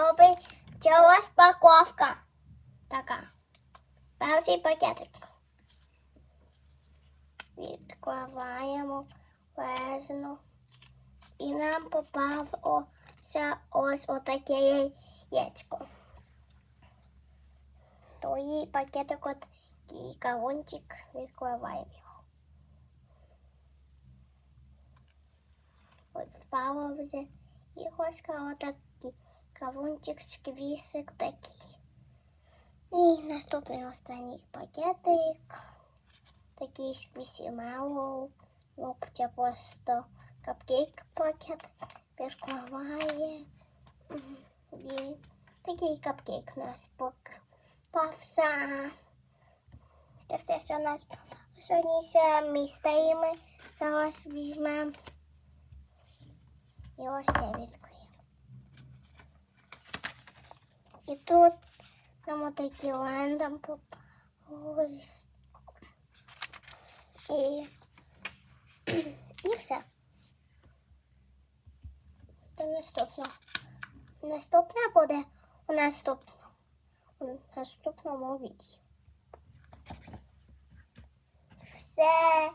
подобається розпаковка. Така. Перший пакетик. Відкриваємо лежно. І нам попався ось отаке яєчко. Той пакетик от і кавунчик відкриваємо його. От впало вже і ось отакий кавунчик, сквісик такий. І наступний останній пакетик. Такий сквісімелоу. Ну, це просто капкейк пакет. Відкриває. І такий капкейк у нас попався. Це все, що у нас сьогодні ще ми стоїмо. Зараз візьмемо. І ось це відкриємо. І тут нам такі лендом попались. І, і все. Це наступно. Наступне буде у наступному, у наступному відео. Все.